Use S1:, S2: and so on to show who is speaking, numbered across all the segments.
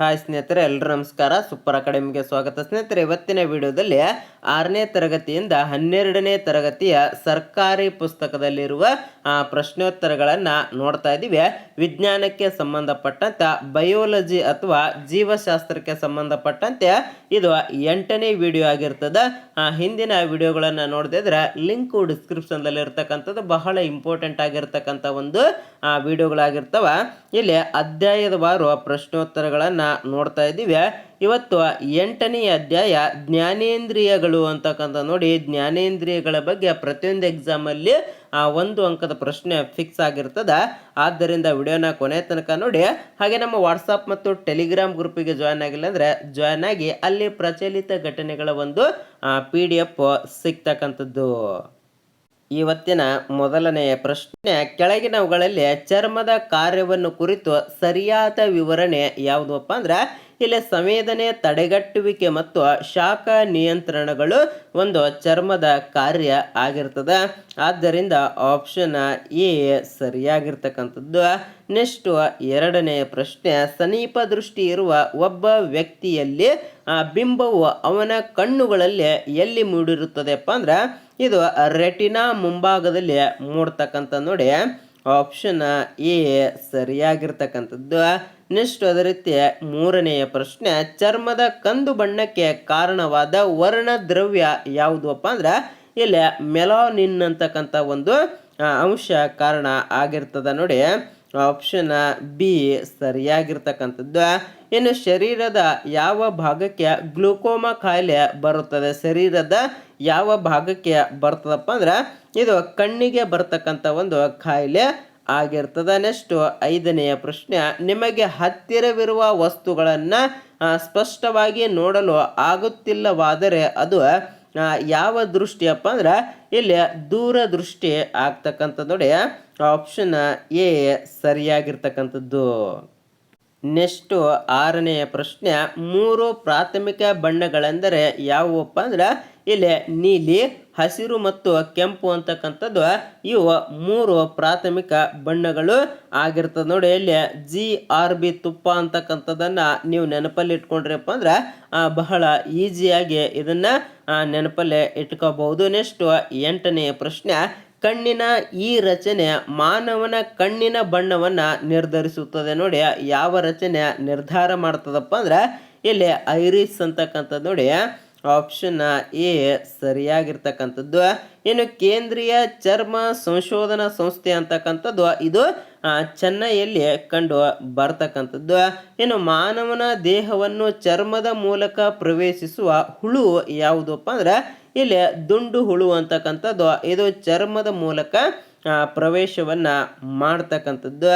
S1: Hi ಸ್ನೇಹಿತರೆ ಎಲ್ಲರೂ ನಮಸ್ಕಾರ. ಸೂಪರ್ ಅಕಾಡೆಮಿಗೆ ಸ್ವಾಗತ. ಸ್ನೇಹಿತರೆ, ಇವತ್ತಿನ ವಿಡಿಯೋದಲ್ಲಿ ಆರನೇ ತರಗತಿಯಿಂದ ಹನ್ನೆರಡನೇ ತರಗತಿಯ ಸರ್ಕಾರಿ ಪುಸ್ತಕದಲ್ಲಿರುವ ಪ್ರಶ್ನೋತ್ತರಗಳನ್ನು ನೋಡ್ತಾ ಇದ್ದೀವಿ. ವಿಜ್ಞಾನಕ್ಕೆ ಸಂಬಂಧಪಟ್ಟಂಥ ಬಯೋಲಜಿ ಅಥವಾ ಜೀವಶಾಸ್ತ್ರಕ್ಕೆ ಸಂಬಂಧಪಟ್ಟಂತೆ ಇದು ಎಂಟನೇ ವಿಡಿಯೋ ಆಗಿರ್ತದೆ. ಹಿಂದಿನ ವಿಡಿಯೋಗಳನ್ನು ನೋಡಿದ್ರೆ ಲಿಂಕ್ ಡಿಸ್ಕ್ರಿಪ್ಷನ್ದಲ್ಲಿ ಇರ್ತಕ್ಕಂಥದ್ದು ಬಹಳ ಇಂಪಾರ್ಟೆಂಟ್ ಆಗಿರ್ತಕ್ಕಂಥ ಒಂದು ವಿಡಿಯೋಗಳಾಗಿರ್ತವ. ಇಲ್ಲಿ ಅಧ್ಯಾಯದ ವಾರು ಪ್ರಶ್ನೋತ್ತರಗಳನ್ನು ನೋಡ್ತಾ ಇದ್ದೀವಿ. ಇವತ್ತು ಎಂಟನೇ ಅಧ್ಯಾಯ ಜ್ಞಾನೇಂದ್ರಿಯಗಳು ಅಂತಕ್ಕಂಥ ನೋಡಿ, ಜ್ಞಾನೇಂದ್ರಿಯಗಳ ಬಗ್ಗೆ ಪ್ರತಿಯೊಂದು ಎಕ್ಸಾಮಲ್ಲಿ ಆ ಒಂದು ಅಂಕದ ಪ್ರಶ್ನೆ ಫಿಕ್ಸ್ ಆಗಿರ್ತದೆ. ಆದ್ದರಿಂದ ವಿಡಿಯೋನ ಕೊನೆ ತನಕ ನೋಡಿ. ಹಾಗೆ ನಮ್ಮ ವಾಟ್ಸಪ್ ಮತ್ತು ಟೆಲಿಗ್ರಾಮ್ ಗ್ರೂಪಿಗೆ ಜಾಯ್ನ್ ಆಗಿಲ್ಲ ಅಂದರೆ ಜಾಯ್ನ್ ಆಗಿ ಅಲ್ಲಿ ಪ್ರಚಲಿತ ಘಟನೆಗಳ ಒಂದು ಪಿ ಡಿ ಎಫ್ ಸಿಗ್ತಕ್ಕಂಥದ್ದು. ಇವತ್ತಿನ ಮೊದಲನೆಯ ಪ್ರಶ್ನೆ, ಕೆಳಗಿನವುಗಳಲ್ಲಿ ಚರ್ಮದ ಕಾರ್ಯವನ್ನು ಕುರಿತು ಸರಿಯಾದ ವಿವರಣೆ ಯಾವುದಪ್ಪ ಅಂದ್ರೆ, ಇಲ್ಲಿ ಸಂವೇದನೆ, ತಡೆಗಟ್ಟುವಿಕೆ ಮತ್ತು ಶಾಖ ನಿಯಂತ್ರಣಗಳು ಒಂದು ಚರ್ಮದ ಕಾರ್ಯ ಆಗಿರ್ತದೆ. ಆದ್ದರಿಂದ ಆಪ್ಷನ್ ಎ ಸರಿಯಾಗಿರ್ತಕ್ಕಂಥದ್ದು. ನೆಕ್ಸ್ಟ್ ಎರಡನೆಯ ಪ್ರಶ್ನೆ, ಸಮೀಪ ದೃಷ್ಟಿ ಇರುವ ಒಬ್ಬ ವ್ಯಕ್ತಿಯಲ್ಲಿ ಆ ಬಿಂಬವು ಅವನ ಕಣ್ಣುಗಳಲ್ಲಿ ಎಲ್ಲಿ ಮೂಡಿರುತ್ತದೆಪ್ಪ ಅಂದ್ರೆ ಇದು ರೆಟಿನಾ ಮುಂಭಾಗದಲ್ಲಿ ಮೂಡ್ತಕ್ಕಂಥ ನೋಡಿ ಆಪ್ಷನ್ ಎ ಸರಿಯಾಗಿರ್ತಕ್ಕಂಥದ್ದು. ನೆಕ್ಸ್ಟ್ ಅದೇ ರೀತಿ ಮೂರನೆಯ ಪ್ರಶ್ನೆ, ಚರ್ಮದ ಕಂದು ಬಣ್ಣಕ್ಕೆ ಕಾರಣವಾದ ವರ್ಣ ದ್ರವ್ಯ ಯಾವುದಪ್ಪ ಅಂದ್ರೆ, ಇಲ್ಲಿ ಮೆಲಾನಿನ್ ಅಂತಕ್ಕಂಥ ಒಂದು ಅಂಶ ಕಾರಣ ಆಗಿರ್ತದ ನೋಡಿ. ಆಪ್ಷನ್ ಬಿ ಸರಿಯಾಗಿರ್ತಕ್ಕಂಥದ್ದು. ಇನ್ನು ಶರೀರದ ಯಾವ ಭಾಗಕ್ಕೆ ಗ್ಲೂಕೋಮಾ ಕಾಯಿಲೆ ಬರುತ್ತದೆ? ಶರೀರದ ಯಾವ ಭಾಗಕ್ಕೆ ಬರ್ತದಪ್ಪ ಅಂದ್ರೆ ಇದು ಕಣ್ಣಿಗೆ ಬರ್ತಕ್ಕಂಥ ಒಂದು ಕಾಯಿಲೆ ಆಗಿರ್ತದೆ. ನೆಕ್ಸ್ಟ್ ಐದನೆಯ ಪ್ರಶ್ನೆ, ನಿಮಗೆ ಹತ್ತಿರವಿರುವ ವಸ್ತುಗಳನ್ನು ಸ್ಪಷ್ಟವಾಗಿ ನೋಡಲು ಆಗುತ್ತಿಲ್ಲವಾದರೆ ಅದು ಯಾವ ದೃಷ್ಟಿಯಪ್ಪ ಅಂದ್ರೆ ಇಲ್ಲಿ ದೂರದೃಷ್ಟಿ ಆಗ್ತಕ್ಕಂಥದ್ದು ನೋಡಿ ಆಪ್ಷನ್ ಎ ಸರಿಯಾಗಿರ್ತಕ್ಕಂಥದ್ದು. ನೆಕ್ಸ್ಟು ಆರನೆಯ ಪ್ರಶ್ನೆ, ಮೂರು ಪ್ರಾಥಮಿಕ ಬಣ್ಣಗಳೆಂದರೆ ಯಾವುವಪ್ಪ ಅಂದ್ರೆ ಇಲ್ಲಿ ನೀಲಿ ಹಸಿರು ಮತ್ತು ಕೆಂಪು ಅಂತಕ್ಕಂಥದ್ದು ಇವು ಮೂರು ಪ್ರಾಥಮಿಕ ಬಣ್ಣಗಳು ಆಗಿರ್ತದೆ. ನೋಡಿ, ಇಲ್ಲಿ ಜಿ ಆರ್ ಬಿ ತುಪ್ಪ ಅಂತಕ್ಕಂಥದ್ದನ್ನು ನೀವು ನೆನಪಲ್ಲಿ ಇಟ್ಕೊಂಡ್ರಪ್ಪ ಅಂದ್ರೆ ಬಹಳ ಈಸಿಯಾಗಿ ಇದನ್ನು ನೆನಪಲ್ಲಿ ಇಟ್ಕೋಬಹುದು. ನೆಕ್ಸ್ಟು ಎಂಟನೆಯ ಪ್ರಶ್ನೆ, ಕಣ್ಣಿನ ಈ ರಚನೆ ಮಾನವನ ಕಣ್ಣಿನ ಬಣ್ಣವನ್ನು ನಿರ್ಧರಿಸುತ್ತದೆ. ನೋಡಿ, ಯಾವ ರಚನೆ ನಿರ್ಧಾರ ಮಾಡ್ತದಪ್ಪ ಅಂದ್ರೆ, ಇಲ್ಲಿ ಐರಿಸ್ ಅಂತಕ್ಕಂಥದ್ದು. ನೋಡಿ ಆಪ್ಷನ್ ಎ ಸರಿಯಾಗಿರ್ತಕ್ಕಂಥದ್ದು. ಏನು ಕೇಂದ್ರೀಯ ಚರ್ಮ ಸಂಶೋಧನಾ ಸಂಸ್ಥೆ ಅಂತಕ್ಕಂಥದ್ದು. ಇದು ಚೆನ್ನೈಯಲ್ಲಿ ಕಂಡು ಬರ್ತಕ್ಕಂಥದ್ದು. ಏನು ಮಾನವನ ದೇಹವನ್ನು ಚರ್ಮದ ಮೂಲಕ ಪ್ರವೇಶಿಸುವ ಹುಳು ಯಾವುದಪ್ಪ ಅಂದ್ರೆ, ಇಲ್ಲಿ ದುಂಡು ಹುಳು ಅಂತಕ್ಕಂಥದ್ದು. ಇದು ಚರ್ಮದ ಮೂಲಕ ಪ್ರವೇಶವನ್ನ ಮಾಡ್ತಕ್ಕಂಥದ್ದು.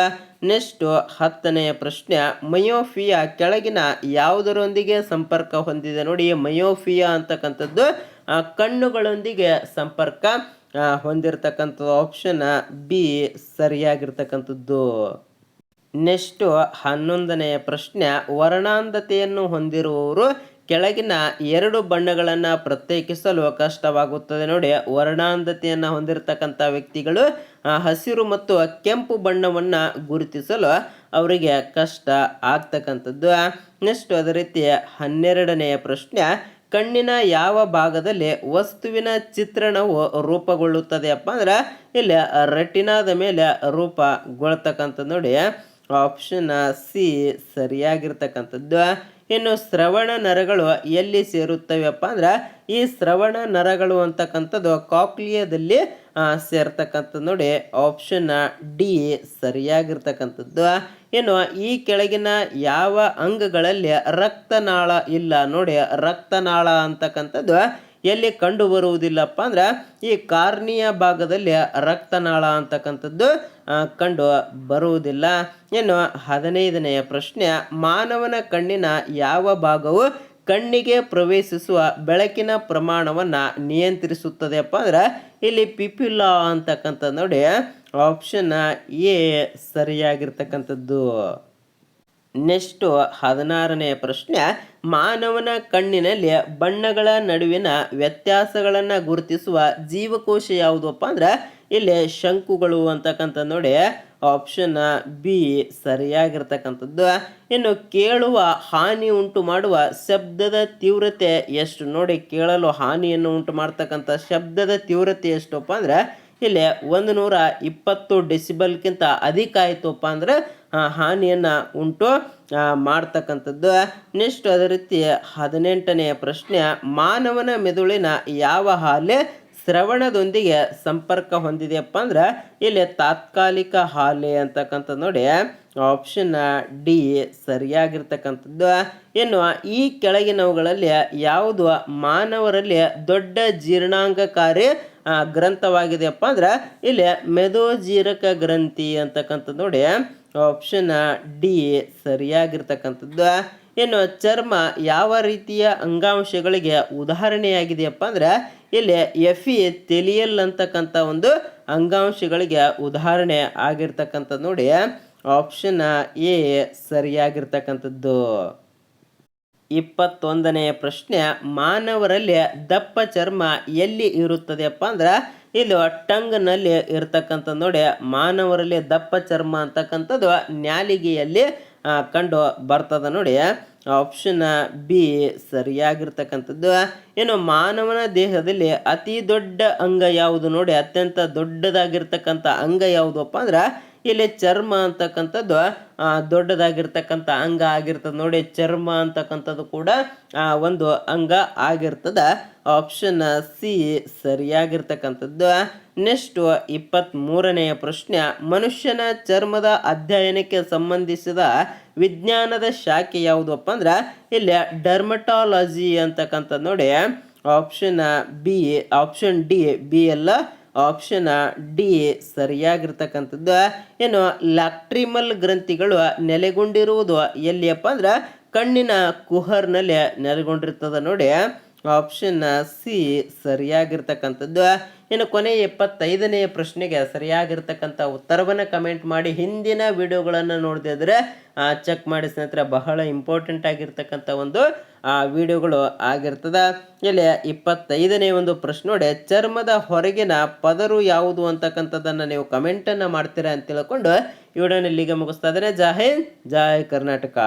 S1: ನೆಕ್ಸ್ಟು ಹತ್ತನೆಯ ಪ್ರಶ್ನೆ ಮಯೋಫಿಯಾ ಕೆಳಗಿನ ಯಾವುದರೊಂದಿಗೆ ಸಂಪರ್ಕ ಹೊಂದಿದೆ ನೋಡಿ ಮಯೋಫಿಯಾ ಅಂತಕ್ಕಂಥದ್ದು ಕಣ್ಣುಗಳೊಂದಿಗೆ ಸಂಪರ್ಕ ಹೊಂದಿರತಕ್ಕಂಥದ್ದು ಆಪ್ಷನ್ ಬಿ ಸರಿಯಾಗಿರ್ತಕ್ಕಂಥದ್ದು. ನೆಕ್ಸ್ಟು ಹನ್ನೊಂದನೆಯ ಪ್ರಶ್ನೆ, ವರ್ಣಾಂಧತೆಯನ್ನು ಹೊಂದಿರುವವರು ಕೆಳಗಿನ ಎರಡು ಬಣ್ಣಗಳನ್ನು ಪ್ರತ್ಯೇಕಿಸಲು ಕಷ್ಟವಾಗುತ್ತದೆ. ನೋಡಿ, ವರ್ಣಾಂಧತೆಯನ್ನು ಹೊಂದಿರತಕ್ಕಂಥ ವ್ಯಕ್ತಿಗಳು ಹಸಿರು ಮತ್ತು ಕೆಂಪು ಬಣ್ಣವನ್ನು ಗುರುತಿಸಲು ಅವರಿಗೆ ಕಷ್ಟ ಆಗ್ತಕ್ಕಂಥದ್ದು. ನೆಕ್ಸ್ಟ್ ಅದೇ ರೀತಿ ಹನ್ನೆರಡನೆಯ ಪ್ರಶ್ನೆ, ಕಣ್ಣಿನ ಯಾವ ಭಾಗದಲ್ಲಿ ವಸ್ತುವಿನ ಚಿತ್ರಣವು ರೂಪುಗೊಳ್ಳುತ್ತದೆಯಪ್ಪ ಅಂದ್ರೆ, ಇಲ್ಲಿ ರೆಟಿನಾದ ಮೇಲೆ ರೂಪಗೊಳ್ತಕ್ಕಂಥದ್ದು. ನೋಡಿ ಆಪ್ಷನ್ ಸಿ, ಸರಿಯಾಗಿರ್ತಕ್ಕಂಥದ್ದು. ಇನ್ನು ಶ್ರವಣ ನರಗಳು ಎಲ್ಲಿ ಸೇರುತ್ತವೆಯಪ್ಪ ಅಂದ್ರೆ, ಈ ಶ್ರವಣ ನರಗಳು ಅಂತಕ್ಕಂಥದ್ದು ಕಾಕ್ಲಿಯದಲ್ಲಿ ಸೇರ್ತಕ್ಕಂಥದ್ದು ನೋಡಿ. ಆಪ್ಷನ್ ಡಿ, ಸರಿಯಾಗಿರ್ತಕ್ಕಂಥದ್ದು. ಇನ್ನು ಈ ಕೆಳಗಿನ ಯಾವ ಅಂಗಗಳಲ್ಲಿ ರಕ್ತನಾಳ ಇಲ್ಲ ನೋಡಿ. ರಕ್ತನಾಳ ಅಂತಕ್ಕಂಥದ್ದು ಎಲ್ಲಿ ಕಂಡು ಬರುವುದಿಲ್ಲಪ್ಪ ಅಂದ್ರೆ ಈ ಕಾರ್ನಿಯ ಭಾಗದಲ್ಲಿ ರಕ್ತನಾಳ ಅಂತಕ್ಕಂಥದ್ದು ಕಂಡು ಬರುವುದಿಲ್ಲ. ಇನ್ನು ಹದಿನೈದನೆಯ ಪ್ರಶ್ನೆ, ಮಾನವನ ಕಣ್ಣಿನ ಯಾವ ಭಾಗವು ಕಣ್ಣಿಗೆ ಪ್ರವೇಶಿಸುವ ಬೆಳಕಿನ ಪ್ರಮಾಣವನ್ನು ನಿಯಂತ್ರಿಸುತ್ತದೆಯಪ್ಪ ಅಂದ್ರೆ ಇಲ್ಲಿ ಪಿಪಿಲಾ ಅಂತಕ್ಕಂಥದ್ದು ನೋಡಿ ಆಪ್ಷನ್ ಎ ಸರಿಯಾಗಿರ್ತಕ್ಕಂಥದ್ದು. ನೆಕ್ಸ್ಟು ಹದಿನಾರನೆಯ ಪ್ರಶ್ನೆ, ಮಾನವನ ಕಣ್ಣಿನಲ್ಲಿ ಬಣ್ಣಗಳ ನಡುವಿನ ವ್ಯತ್ಯಾಸಗಳನ್ನು ಗುರುತಿಸುವ ಜೀವಕೋಶ ಯಾವುದಪ್ಪ ಅಂದ್ರೆ, ಇಲ್ಲಿ ಶಂಕುಗಳು ಅಂತಕ್ಕಂಥ ನೋಡಿ ಆಪ್ಷನ್ ಬಿ ಸರಿಯಾಗಿರ್ತಕ್ಕಂಥದ್ದು. ಇನ್ನು ಕೇಳುವ ಹಾನಿ ಉಂಟು ಮಾಡುವ ಶಬ್ದದ ತೀವ್ರತೆ ಎಷ್ಟು? ನೋಡಿ, ಕೇಳಲು ಹಾನಿಯನ್ನು ಉಂಟು ಮಾಡ್ತಕ್ಕಂಥ ಶಬ್ದದ ತೀವ್ರತೆ ಎಷ್ಟಪ್ಪ ಅಂದ್ರೆ ಇಲ್ಲಿ ಒಂದು ನೂರ ಇಪ್ಪತ್ತು ಡೆಸಿಬಲ್ಗಿಂತ ಅಧಿಕ ಆಯಿತಪ್ಪ ಅಂದ್ರೆ ಹಾನಿಯನ್ನು ಉಂಟು ಮಾಡ್ತಕ್ಕಂಥದ್ದು. ನೆಕ್ಸ್ಟ್ ಅದೇ ರೀತಿ ಹದಿನೆಂಟನೆಯ ಪ್ರಶ್ನೆ, ಮಾನವನ ಮೆದುಳಿನ ಯಾವ ಹಾಲೆ ಶ್ರವಣದೊಂದಿಗೆ ಸಂಪರ್ಕ ಹೊಂದಿದೆಯಪ್ಪ ಅಂದ್ರೆ, ಇಲ್ಲಿ ತಾತ್ಕಾಲಿಕ ಹಾಲೆ ಅಂತಕ್ಕಂಥದ್ದು ನೋಡಿ. ಆಪ್ಷನ್ ಡಿ, ಸರಿಯಾಗಿರ್ತಕ್ಕಂಥದ್ದು. ಇನ್ನು ಈ ಕೆಳಗಿನವುಗಳಲ್ಲಿ ಯಾವುದು ಮಾನವರಲ್ಲಿ ದೊಡ್ಡ ಜೀರ್ಣಾಂಗಕಾರಿ ಗ್ರಂಥವಾಗಿದೆಯಪ್ಪ ಅಂದ್ರೆ ಇಲ್ಲಿ ಮೆದೋಜೀರಕ ಗ್ರಂಥಿ ಅಂತಕ್ಕಂಥದ್ದು ನೋಡಿ. ಆಪ್ಷನ್ ಡಿ ಸರಿಯಾಗಿರ್ತಕ್ಕಂಥದ್ದು. ಇನ್ನು ಚರ್ಮ ಯಾವ ರೀತಿಯ ಅಂಗಾಂಶಗಳಿಗೆ ಉದಾಹರಣೆಯಾಗಿದೆಯಪ್ಪ ಅಂದ್ರೆ ಇಲ್ಲಿ ಎಫ್ ಇ ತೆಲಿಯಲ್ ಅಂತಕ್ಕಂಥ ಒಂದು ಅಂಗಾಂಶಗಳಿಗೆ ಉದಾಹರಣೆ ಆಗಿರ್ತಕ್ಕಂಥದ್ದು ನೋಡಿ. Option A ಸರಿಯಾಗಿರ್ತಕ್ಕಂಥದ್ದು. ಇಪ್ಪತ್ತೊಂದನೆಯ ಪ್ರಶ್ನೆ, ಮಾನವರಲ್ಲಿ ದಪ್ಪ ಚರ್ಮ ಎಲ್ಲಿ ಇರುತ್ತದೆಯಪ್ಪ ಅಂದ್ರೆ ಇಲ್ಲಿ ಟಂಗ್ನಲ್ಲಿ ಇರ್ತಕ್ಕಂಥ ನೋಡಿ, ಮಾನವರಲ್ಲಿ ದಪ್ಪ ಚರ್ಮ ಅಂತಕ್ಕಂಥದ್ದು ನ್ಯಾಲಿಗೆಯಲ್ಲಿ ಕಂಡು ಬರ್ತದ ನೋಡಿ. ಆಪ್ಷನ್ ಬಿ ಸರಿಯಾಗಿರ್ತಕ್ಕಂಥದ್ದು. ಏನು ಮಾನವನ ದೇಹದಲ್ಲಿ ಅತಿ ದೊಡ್ಡ ಅಂಗ ಯಾವುದು ನೋಡಿ, ಅತ್ಯಂತ ದೊಡ್ಡದಾಗಿರ್ತಕ್ಕಂಥ ಅಂಗ ಯಾವುದಪ್ಪ ಅಂದ್ರೆ ಇಲ್ಲಿ ಚರ್ಮ ಅಂತಕ್ಕಂಥದ್ದು ದೊಡ್ಡದಾಗಿರ್ತಕ್ಕಂಥ ಅಂಗ ಆಗಿರ್ತದೆ. ನೋಡಿ, ಚರ್ಮ ಅಂತಕ್ಕಂಥದ್ದು ಕೂಡ ಒಂದು ಅಂಗ ಆಗಿರ್ತದ. Option C ಸರಿಯಾಗಿರ್ತಕ್ಕಂಥದ್ದು. ನೆಕ್ಸ್ಟ್ ಇಪ್ಪತ್ತ್ ಮೂರನೆಯ ಪ್ರಶ್ನೆ, ಮನುಷ್ಯನ ಚರ್ಮದ ಅಧ್ಯಯನಕ್ಕೆ ಸಂಬಂಧಿಸಿದ ವಿಜ್ಞಾನದ ಶಾಖೆ ಯಾವುದಪ್ಪ ಅಂದ್ರೆ, ಇಲ್ಲಿ ಡರ್ಮಟಾಲಜಿ ಅಂತಕ್ಕಂಥದ್ದು ನೋಡಿ. Option B option D B ಎಲ್ಲ ಆಪ್ಷನ್ ಡಿ ಸರಿಯಾಗಿರ್ತಕ್ಕಂಥದ್ದು. ಏನು ಲ್ಯಾಕ್ಟ್ರಿಮಲ್ ಗ್ರಂಥಿಗಳು ನೆಲೆಗೊಂಡಿರುವುದು ಎಲ್ಲಿಯಪ್ಪ ಅಂದ್ರೆ ಕಣ್ಣಿನ ಕುಹರ್ನಲ್ಲಿ ನೆಲೆಗೊಂಡಿರ್ತದೆ ನೋಡಿ. ಆಪ್ಷನ್ ಸಿ ಸರಿಯಾಗಿರ್ತಕ್ಕಂಥದ್ದು. ಇನ್ನು ಕೊನೆ ಎಪ್ಪತ್ತೈದನೆಯ ಪ್ರಶ್ನೆಗೆ ಸರಿಯಾಗಿರ್ತಕ್ಕಂಥ ಉತ್ತರವನ್ನು ಕಮೆಂಟ್ ಮಾಡಿ. ಹಿಂದಿನ ವಿಡಿಯೋಗಳನ್ನು ನೋಡದಿದ್ರೆ ಚೆಕ್ ಮಾಡಿ ಸ್ನೇಹಿತರೆ, ಬಹಳ ಇಂಪಾರ್ಟೆಂಟ್ ಆಗಿರ್ತಕ್ಕಂಥ ಒಂದು ಆ ವಿಡಿಯೋಗಳು ಆಗಿರ್ತದೆ. ಇಲ್ಲಿ ಇಪ್ಪತ್ತೈದನೇ ಒಂದು ಪ್ರಶ್ನೆ ನೋಡಿ, ಚರ್ಮದ ಹೊರಗಿನ ಪದರು ಯಾವುದು ಅಂತಕ್ಕಂಥದ್ದನ್ನು ನೀವು ಕಮೆಂಟನ್ನು ಮಾಡ್ತೀರಾ ಅಂತ ತಿಳ್ಕೊಂಡು ಈ ವಿಡಿಯೋನ ಇಲ್ಲಿಗೆ ಮುಗಿಸ್ತಾ ಇದ್ದಾರೆ ಜೈ ಹಿಂದ್ ಕರ್ನಾಟಕ.